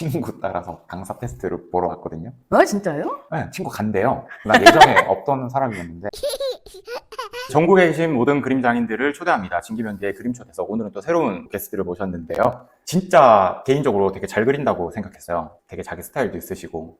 친구 따라서 강사 테스트를 보러 왔거든요. 아 진짜요? 네, 친구 간대요. 나 예정에 없던 사람이었는데. 전국에 계신 모든 그림 장인들을 초대합니다. 진기면기의 그림촌에서 오늘은 또 새로운 게스트를 모셨는데요. 진짜 개인적으로 되게 잘 그린다고 생각했어요. 되게 자기 스타일도 있으시고.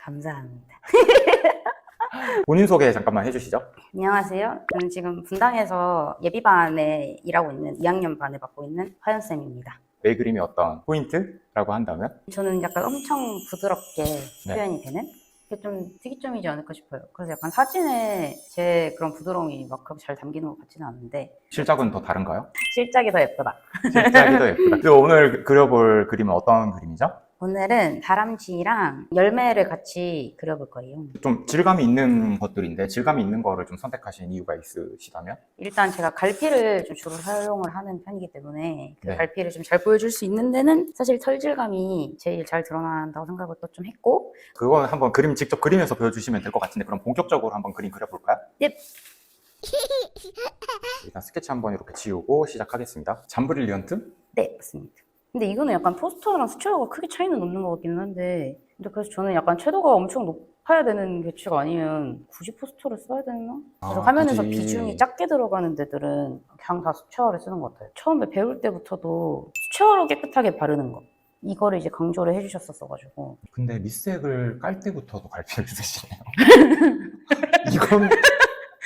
감사합니다. 본인 소개 잠깐만 해주시죠. 안녕하세요. 저는 지금 분당에서 예비반에 일하고 있는 2학년 반을 맡고 있는 화연쌤입니다. 내 그림이 어떤 포인트라고 한다면? 저는 약간 엄청 부드럽게 네. 표현이 되는 그게 좀 특이점이지 않을까 싶어요. 그래서 약간 사진에 제 그런 부드러움이 막 그렇게 잘 담기는 것 같지는 않은데 실작은 더 다른가요? 실작이 더 예쁘다. 실작이 더 예쁘다. 그리고 오늘 그려볼 그림은 어떤 그림이죠? 오늘은 다람쥐랑 열매를 같이 그려볼 거예요. 좀 질감이 있는 것들인데 질감이 있는 거를 좀 선택하신 이유가 있으시다면? 일단 제가 갈피를 좀 주로 사용을 하는 편이기 때문에 그 네. 갈피를 좀 잘 보여줄 수 있는 데는 사실 털질감이 제일 잘 드러난다고 생각을 또 좀 했고 그건 한번 그림 직접 그리면서 보여주시면 될 것 같은데 그럼 본격적으로 한번 그림 그려볼까요? 넵. 일단 스케치 한번 이렇게 지우고 시작하겠습니다. 잠브릴리언트? 네 맞습니다. 근데 이거는 약간 포스터랑 수채화가 크게 차이는 없는 것 같기는 한데 근데 그래서 저는 약간 채도가 엄청 높아야 되는 개치가 아니면 굳이 포스터를 써야 되나? 그래서 아, 화면에서 굳이. 비중이 작게 들어가는 데들은 그냥 다 수채화를 쓰는 것 같아요. 처음에 배울 때부터도 수채화로 깨끗하게 바르는 거 이거를 이제 강조를 해주셨었어가지고 근데 밑색을 깔 때부터도 갈피를 쓰시네요. 이건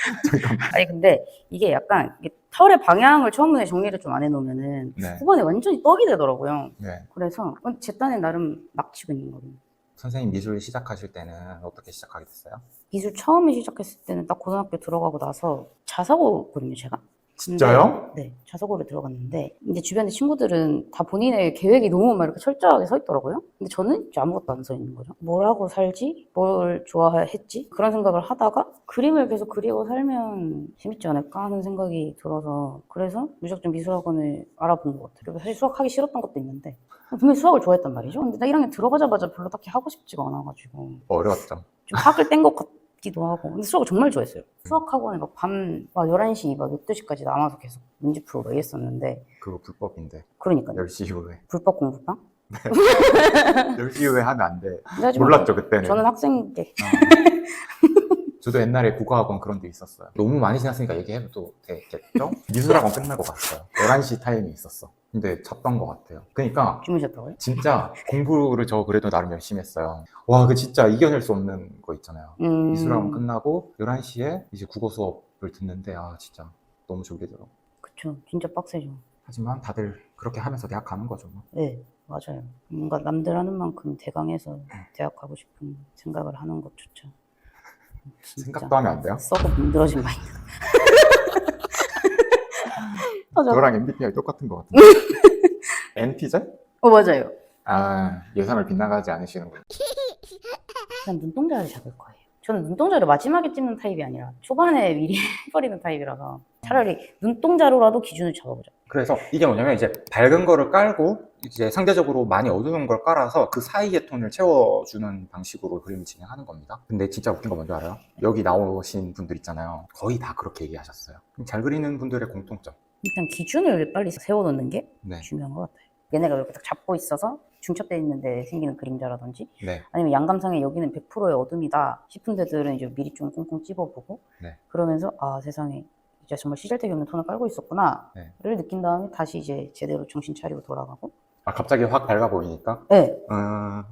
잠깐만. 아니 근데 이게 약간 이게 털의 방향을 처음에 정리를 좀 안 해놓으면은 네. 후반에 완전히 떡이 되더라고요. 네. 그래서 제 딴에 나름 막치고 있는 거예요. 선생님 미술 시작하실 때는 어떻게 시작하게 됐어요? 미술 처음에 시작했을 때는 딱 고등학교 들어가고 나서 자사고거든요, 제가. 진짜요? 근데, 네, 자사고를 들어갔는데 이제 주변의 친구들은 다 본인의 계획이 너무 막 이렇게 철저하게 서 있더라고요. 근데 저는 이제 아무것도 안 서 있는 거죠. 뭘 하고 살지? 뭘 좋아했지? 그런 생각을 하다가 그림을 계속 그리고 살면 재밌지 않을까 하는 생각이 들어서 그래서 무작정 미술학원을 알아본 것 같아요. 사실 수학하기 싫었던 것도 있는데 분명히 수학을 좋아했단 말이죠. 근데 나 1학년 들어가자마자 별로 딱히 하고 싶지가 않아가지고 어려웠죠. 좀 학을 뗀 것 같 기도 하고 근데 수학을 정말 좋아했어요 수학 학원에 막밤 11시 막 12시까지 남아서 계속 문제 풀고 막 이랬었는데 그거 불법인데. 그러니까요 10시 이후에. 불법 공부방? 10시 이후에 하면 안 돼. 근데 하지만 몰랐죠, 그때는. 저는 학생 때 저도 옛날에 국어학원 그런 데 있었어요. 너무 많이 지났으니까 얘기해도 되겠죠? 미술학원 끝나고 갔어요. 11시 타임이 있었어. 근데 잤던 것 같아요. 그러니까 주무셨다고요? 진짜 공부를 저 그래도 나름 열심히 했어요. 와, 그 진짜 이겨낼 수 없는 거 있잖아요. 음, 미술학원 끝나고 11시에 이제 국어 수업을 듣는데 아, 진짜 너무 졸리더라고. 그쵸 진짜 빡세죠 하지만 다들 그렇게 하면서 대학 가는 거죠. 뭐. 네 맞아요 뭔가 남들 하는 만큼 대강해서 대학 가고 싶은 생각을 하는 것 좋죠 진짜 생각도 하면 안 돼요? 썩어 문드러진 마인드 맞아 저랑 MBTI 똑같은 것 같은데. NTJ? 어 맞아요 아, 예상을 빗나가지 않으시는군요. 그냥 눈동자를 잡을 거예요. 저는 눈동자를 마지막에 찍는 타입이 아니라 초반에 미리 해버리는 타입이라서 차라리 눈동자로라도 기준을 잡아보자. 그래서 이게 뭐냐면 이제 밝은 거를 깔고 이제 상대적으로 많이 어두운 걸 깔아서 그 사이의 톤을 채워주는 방식으로 그림을 진행하는 겁니다. 근데 진짜 웃긴 거 뭔지 알아요? 여기 나오신 분들 있잖아요. 거의 다 그렇게 얘기하셨어요. 잘 그리는 분들의 공통점. 일단 기준을 빨리 세워놓는 게 네. 중요한 것 같아요. 얘네가 이렇게 딱 잡고 있어서 중첩되어 있는데 생기는 그림자라든지 네. 아니면 양감상에 여기는 100%의 어둠이다 싶은 데들은 이제 미리 좀 꽁꽁 찝어보고 네. 그러면서 아 세상에 이제 정말 시잘데기 없는 톤을 깔고 있었구나를 네. 느낀 다음에 다시 이제 제대로 정신 차리고 돌아가고 아, 갑자기 확 밝아 보이니까. 네 음...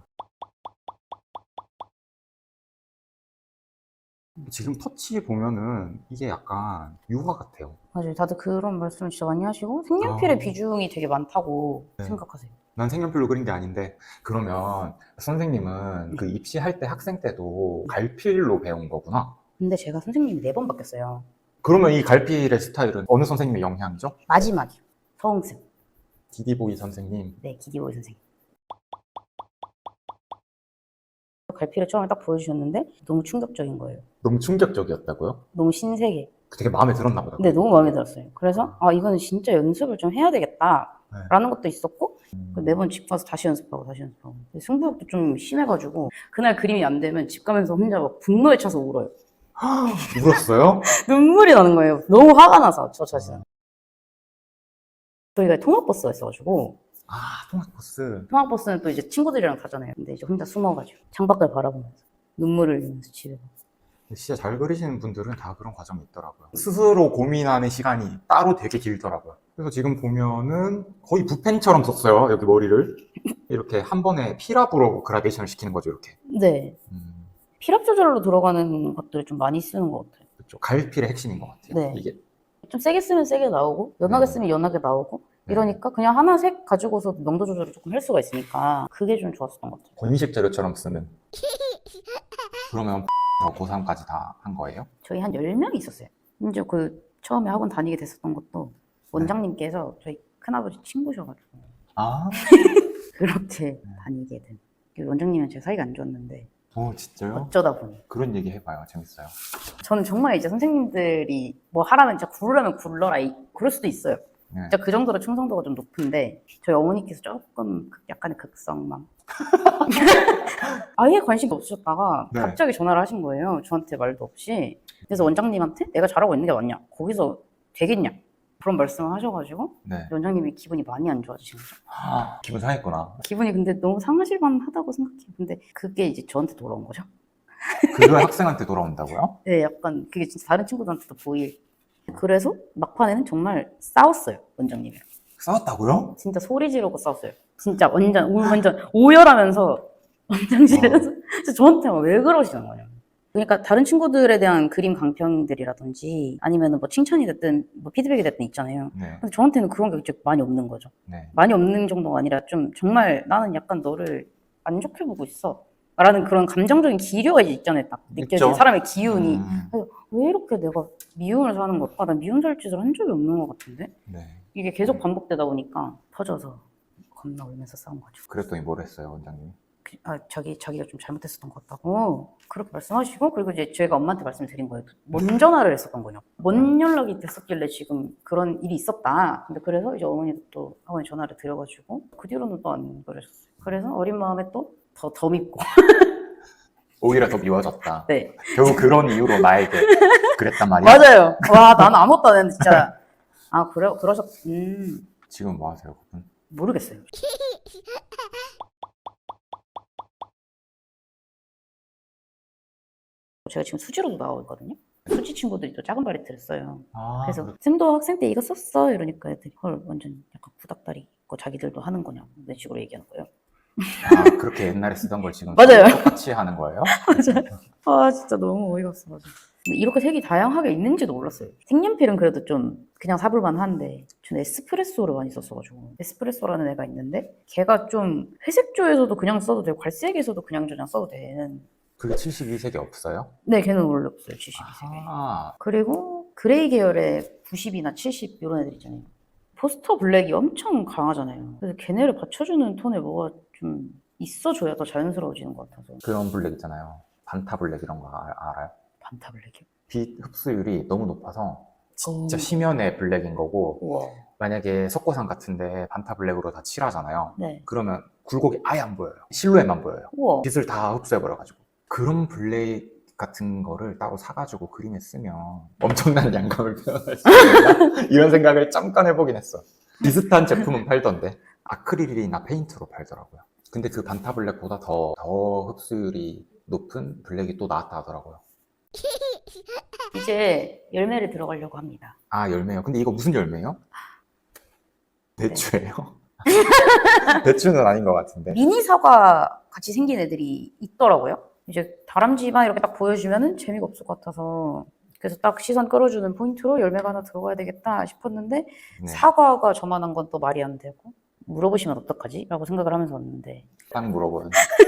지금 터치 보면은 이게 약간 유화 같아요. 맞아요. 다들 그런 말씀을 진짜 많이 하시고 색연필의 아. 비중이 되게 많다고 네. 생각하세요. 난 색연필로 그린 게 아닌데 그러면 선생님은 그 입시할 때 학생 때도 갈필로 배운 거구나. 근데 제가 선생님이 네 번 바뀌었어요. 그러면 이 갈필의 스타일은 어느 선생님의 영향이죠? 마지막이요. 서홍쌤. 디디보이 선생님. 네, 기디보이 선생님. 갈피를 처음에 딱 보여주셨는데 너무 충격적인 거예요. 너무 충격적이었다고요? 너무 신세계. 되게 마음에 들었나 보다. 근데 너무 마음에 들었어요. 그래서 아 이거는 진짜 연습을 좀 해야 되겠다라는 것도 있었고 음. 매번 집 가서 다시 연습하고 다시 연습하고 승부욕도 좀 심해가지고 그날 그림이 안 되면 집 가면서 혼자 막 분노에 차서 울어요. 울었어요? 눈물이 나는 거예요. 너무 화가 나서 저 자신. 저희가 통합버스가 있어가지고 아, 통학버스. 통학버스는 또 이제 친구들이랑 타잖아요. 근데 이제 혼자 숨어가지고 창밖을 바라보면서 눈물을 흘리면서 집에 가. 진짜 잘 그리시는 분들은 다 그런 과정이 있더라고요. 스스로 고민하는 시간이 따로 되게 길더라고요. 그래서 지금 보면은 거의 붓펜처럼 썼어요. 여기 머리를. 이렇게 한 번에 피랍으로 그라데이션을 시키는 거죠, 이렇게. 네. 음, 피랍 조절로 들어가는 것들을 좀 많이 쓰는 것 같아요. 그렇죠. 갈필의 핵심인 것 같아요. 네. 이게. 좀 세게 쓰면 세게 나오고 연하게 네. 쓰면 연하게 나오고 네. 이러니까 그냥 하나 색 가지고서 명도 조절을 조금 할 수가 있으니까 그게 좀 좋았었던 것 같아요. 건식 재료처럼 쓰는. 그러면 고3까지 다 한 거예요? 저희 한 10명이 있었어요. 이제 그 처음에 학원 다니게 됐었던 것도 원장님께서 저희 큰아버지 친구셔가지고 아, 그렇게 다니게 된. 그 원장님은 제 사이가 안 좋았는데 오, 진짜요? 어쩌다 보니 그런 얘기 해봐요. 재밌어요. 저는 정말 이제 선생님들이 뭐 하라면 진짜 굴으라면 굴러라 이- 그럴 수도 있어요. 네. 진짜 그 정도로 충성도가 좀 높은데 저희 어머니께서 조금 극- 약간의 극성망 아예 관심이 없으셨다가 네. 갑자기 전화를 하신 거예요 저한테 말도 없이 그래서 원장님한테 내가 잘하고 있는 게 맞냐 거기서 되겠냐 그런 말씀을 하셔가지고 네. 원장님이 기분이 많이 안 좋아지신 거죠 아, 기분 상했구나. 기분이 근데 너무 상하실 만하다고 생각해요 근데 그게 이제 저한테 돌아온 거죠 그거 학생한테 돌아온다고요? 네 약간 그게 진짜 다른 친구들한테도 보일 그래서 막판에는 정말 싸웠어요 원장님이랑 싸웠다고요? 진짜 소리 지르고 싸웠어요. 진짜 완전 우- 완전 오열하면서 원장실에서 진짜 저한테 막 왜 그러시는 거냐. 그러니까 다른 친구들에 대한 그림 강평들이라든지 아니면 뭐 칭찬이 됐든 뭐 피드백이 됐든 있잖아요. 네. 근데 저한테는 그런 게 이제 많이 없는 거죠. 네. 많이 없는 정도가 아니라 좀 정말 나는 약간 너를 안 좋게 보고 있어. 라는 그런 감정적인 기류가 이제 있잖아요. 딱 느껴지는 있죠. 사람의 기운이. 음, 왜 이렇게 내가 미움을 사는 걸까? 나 미움 살 짓을 한 적이 없는 것 같은데? 네. 이게 계속 반복되다 보니까 터져서 겁나 울면서 싸운 거죠. 그랬더니 뭘 했어요, 원장님이? 그- 아, 자기, 자기가 좀 잘못했었던 것 같다고 그렇게 말씀하시고 그리고 이제 저희가 엄마한테 말씀을 드린 거예요. 뭔 전화를 했었던 거냐고. 뭔 연락이 됐었길래 지금 그런 일이 있었다. 근데 그래서 이제 어머니도 또 학원에 전화를 드려가지고 그 뒤로는 또 안 그러셨어요. 그래서 어린 마음에 또 더 더 믿고. 오히려 더 미워졌다. 네. 결국 그런 이유로 나에게 그랬단 말이야. 맞아요. 와, 나는 아무것도 안 했는데 진짜. 아, 그래, 그러셨, 음, 지금 뭐 하세요, 그분? 모르겠어요. 제가 지금 수지로도 나오고 있거든요. 수지 친구들이 또 작은 바리트를 써요. 아, 그래서 쌤도 학생 때 이거 썼어 이러니까 애들이 헐 완전 약간 구닥다리 있고 자기들도 하는 거냐고 이런 식으로 얘기하는 거예요. 아, 그렇게 옛날에 쓰던 걸 지금 맞아요. 똑같이 하는 거예요? 아 진짜 너무 어이가 없어가지고. 근데 이렇게 색이 다양하게 있는지도 몰랐어요. 색연필은 그래도 좀 그냥 사볼만 한데 저는 에스프레소를 많이 썼어가지고. 에스프레소라는 애가 있는데 걔가 좀 회색조에서도 그냥 써도 되고 갈색에서도 그냥 저냥 써도 되는. 그게 72색이 없어요? 네 걔는 원래 없어요. 72색에 아, 그리고 그레이 계열의 90이나 70 이런 애들 있잖아요 포스터 블랙이 엄청 강하잖아요 그래서 걔네를 받쳐주는 톤에 뭐가 좀 있어줘야 더 자연스러워지는 것 같아서 그런 블랙 있잖아요. 반타 블랙 이런 거 알- 알아요? 반타 블랙이요 빛 흡수율이 너무 높아서 진짜 오. 심연의 블랙인 거고 우와 만약에 석고상 같은데 반타 블랙으로 다 칠하잖아요. 네 그러면 굴곡이 아예 안 보여요. 실루엣만 보여요. 우와 빛을 다 흡수해버려가지고 그런 블레이 같은 거를 따로 사가지고 그림에 쓰면 엄청난 양감을 표현할 수 있다 이런 생각을 잠깐 해보긴 했어 비슷한 제품은 팔던데 아크릴이나 페인트로 팔더라고요 근데 그 반타 블랙보다 더, 더 흡수율이 높은 블랙이 또 나왔다 하더라고요 이제 열매를 들어가려고 합니다. 아 열매요 근데 이거 무슨 열매요? 대추예요? 대추는 아닌 것 같은데 미니 사과 같이 생긴 애들이 있더라고요. 이제 다람쥐만 이렇게 딱 보여주면은 재미가 없을 것 같아서 그래서 딱 시선 끌어주는 포인트로 열매가 하나 들어가야 되겠다 싶었는데 네, 사과가 저만한 건 또 말이 안 되고 물어보시면 어떡하지? 라고 생각을 하면서 왔는데 딱 물어보는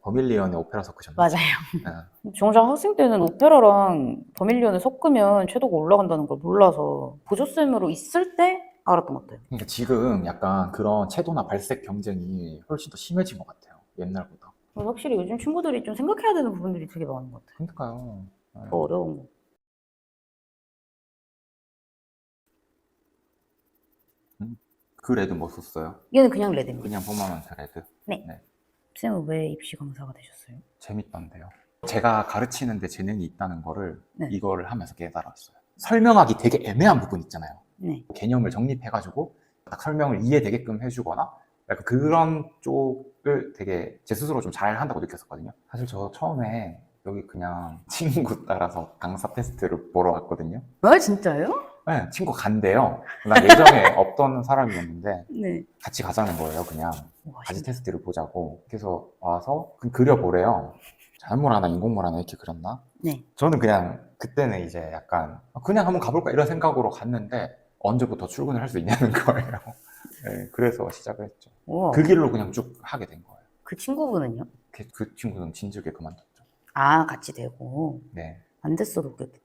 버밀리언의 오페라 섞으셨나요? 맞아요. 네. 정작 학생 때는 오페라랑 버밀리언을 섞으면 채도가 올라간다는 걸 몰라서 보조쌤으로 있을 때 알았던 것 같아요. 그러니까 지금 약간 그런 채도나 발색 경쟁이 훨씬 더 심해진 것 같아요. 옛날보다. 그래서 확실히 요즘 친구들이 좀 생각해야 되는 부분들이 되게 많은 것 같아요. 그러니까요. 네. 더 어려운 거. 그 레드 뭐 썼어요? 얘는 그냥 레드입니다. 그냥 포마먼트 레드. 쌤은 왜 입시 강사가 되셨어요? 재밌던데요. 제가 가르치는데 재능이 있다는 거를 네. 이거를 하면서 깨달았어요. 설명하기 되게 애매한 부분 있잖아요. 네. 개념을 정립해가지고 딱 설명을 이해되게끔 해주거나 약간 그런 쪽을 되게 제 스스로 좀 잘 한다고 느꼈었거든요. 사실 저 처음에 여기 그냥 친구 따라서 강사 테스트를 보러 왔거든요. 아 진짜요? 네, 친구 간대요. 난 예정에 없던 사람이었는데 네. 같이 가자는 거예요, 그냥. 와, 가지 테스트를 보자고. 그래서 와서 그럼 그려보래요. 자연물 하나, 인공물 하나 이렇게 그렸나? 네. 저는 그냥 그때는 이제 약간 그냥 한번 가볼까 이런 생각으로 갔는데 언제부터 출근을 할 수 있냐는 거예요. 네, 그래서 시작을 했죠. 우와. 그 길로 그냥 쭉 하게 된 거예요. 그 친구분은요? 그, 그 친구는 진즉에 그만뒀죠. 아 같이 되고 네. 안 됐어도 그랬겠다.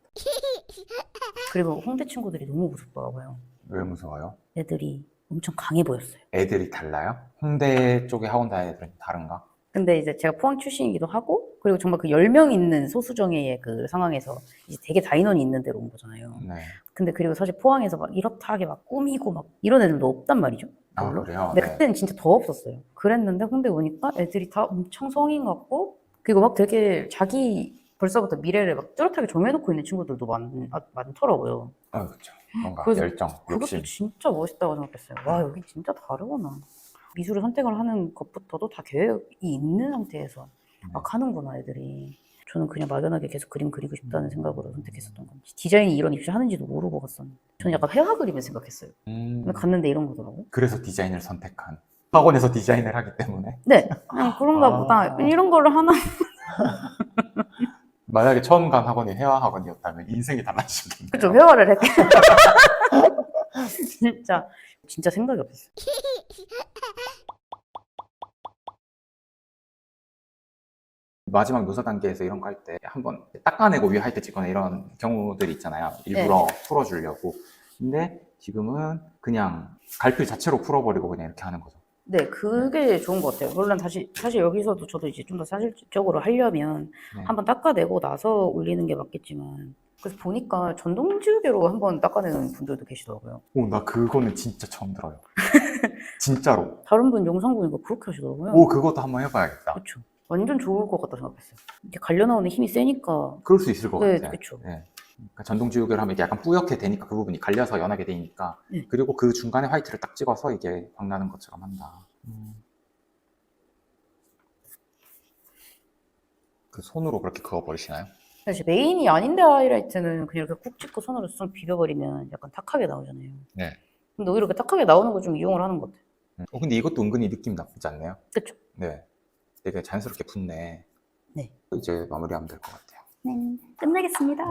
그리고 홍대 친구들이 너무 무섭더라고요. 왜 무서워요? 애들이 엄청 강해 보였어요. 애들이 달라요? 홍대 쪽에 학원 다니는 애들은 다른가? 근데 이제 제가 포항 출신이기도 하고 그리고 정말 그 10명 있는 소수정예의 그 상황에서 이제 되게 다인원이 있는 데로 온 거잖아요. 네. 근데 그리고 사실 포항에서 막 이렇다 하게 막 꾸미고 막 이런 애들도 없단 말이죠. 아. 그래요? 근데 네. 그때는 진짜 더 없었어요. 그랬는데 홍대 오니까 애들이 다 엄청 성인 같고 그리고 막 되게 자기 벌써부터 미래를 막 뚜렷하게 정해놓고 있는 친구들도 많, 아, 많더라고요. 아, 그렇죠. 뭔가 열정, 그것도 욕심. 진짜 멋있다고 생각했어요. 와 여기 진짜 다르구나. 미술을 선택을 하는 것부터도 다 계획이 있는 상태에서 음. 막 하는구나 애들이. 저는 그냥 막연하게 계속 그림 그리고 싶다는 생각으로 선택했었던 건지 디자인이 이런 입시 하는지도 모르고 갔었는데 저는 약간 회화 그림을 생각했어요. 음, 근데 갔는데 이런 거더라고. 그래서 디자인을 선택한. 학원에서 디자인을 하기 때문에. 네, 그냥 그런가 아. 보다. 이런 거를 하나 만약에 처음 간 학원이 회화 학원이었다면 인생이 달라지겠네요. 그쵸 회화를 했대. 진짜 진짜 생각이 없었어요. 마지막 묘사 단계에서 이런 거 할 때 한번 닦아내고 위에 할 때 찍거나 이런 경우들이 있잖아요. 일부러 풀어주려고. 근데 지금은 그냥 갈필 자체로 풀어버리고 그냥 이렇게 하는 거죠. 네, 그게 좋은 것 같아요. 물론 다시 사실 여기서도 저도 이제 좀 더 사실적으로 하려면 네. 한번 닦아내고 나서 올리는 게 맞겠지만 그래서 보니까 전동 지우개로 한번 닦아내는 분들도 계시더라고요. 오, 나 그거는 진짜 처음 들어요. 진짜로. 다른 분 영상 보니까 그렇게 하시더라고요. 오, 그것도 한번 해봐야겠다. 그렇죠. 완전 좋을 것 같다 생각했어요. 이게 갈려 나오는 힘이 세니까. 그럴 수 있을 것 네, 같아요. 그쵸. 네. 그러니까 전동지우개를 하면 이게 약간 뿌옇게 되니까 그 부분이 갈려서 연하게 되니까 네. 그리고 그 중간에 화이트를 딱 찍어서 이게 광나는 것처럼 한다. 음. 그 손으로 그렇게 그어버리시나요? 사실 메인이 아닌데 하이라이트는 그냥 이렇게 꾹 찍고 손으로 쏙 비벼버리면 약간 탁하게 나오잖아요. 네. 근데 오히려 이렇게 탁하게 나오는 걸 좀 이용을 하는 것 같아요. 음. 어, 근데 이것도 은근히 느낌 나쁘지 않네요? 그쵸? 네. 되게 자연스럽게 붙네. 네. 이제 마무리하면 될 것 같아요. 네, 끝내겠습니다.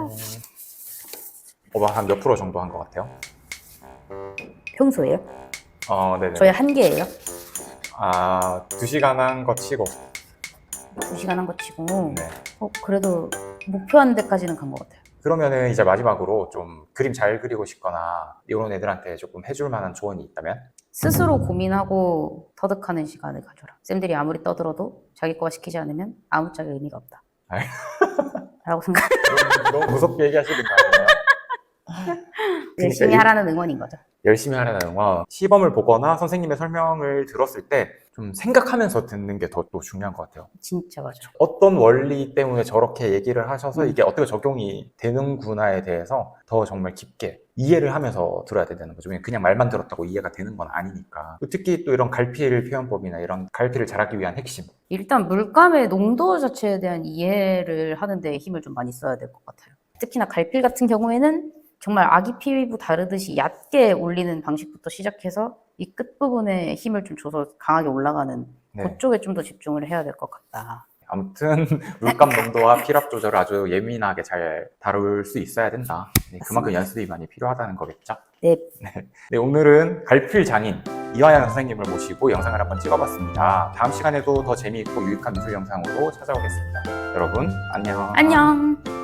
오바 한몇 프로 정도 한 것 같아요? 평소에요? 어, 네네. 저의 한계예요. 아, 두 시간 한 거 치고. 두 시간 한 거 치고 네. 어, 그래도 목표한 데까지는 간 것 같아요. 그러면은 이제 마지막으로 좀 그림 잘 그리고 싶거나 이런 애들한테 조금 해줄 만한 조언이 있다면? 스스로 고민하고 터득하는 시간을 가져라. 쌤들이 아무리 떠들어도 자기 거가 시키지 않으면 아무짝에 의미가 없다. 라고 생각. 너무, 너무 무섭게 얘기하시는 거 아니에요? 열심히 그러니까 하라는 응원인 거죠. 열심히 하려는 응원. 시범을 보거나 선생님의 설명을 들었을 때 좀 생각하면서 듣는 게 더 또 중요한 것 같아요. 진짜 맞아. 어떤 원리 때문에 저렇게 얘기를 하셔서 음. 이게 어떻게 적용이 되는구나에 대해서 더 정말 깊게 이해를 하면서 들어야 된다는 거죠. 그냥 말만 들었다고 이해가 되는 건 아니니까. 특히 또 이런 갈필 표현법이나 이런 갈필을 잘하기 위한 핵심. 일단 물감의 농도 자체에 대한 이해를 하는데 힘을 좀 많이 써야 될 것 같아요. 특히나 갈필 같은 경우에는 정말 아기 피부 다르듯이 얕게 올리는 방식부터 시작해서 이 끝부분에 힘을 좀 줘서 강하게 올라가는 네. 그쪽에 좀 더 집중을 해야 될 것 같다. 아무튼 물감 농도와 필압 조절을 아주 예민하게 잘 다룰 수 있어야 된다. 네, 그만큼. 연습이 많이 필요하다고 거겠죠. 네. 네, 오늘은 갈필 장인 이화연 선생님을 모시고 영상을 한번 찍어봤습니다. 다음 시간에도 더 재미있고 유익한 미술 영상으로 찾아오겠습니다. 여러분 안녕. 안녕!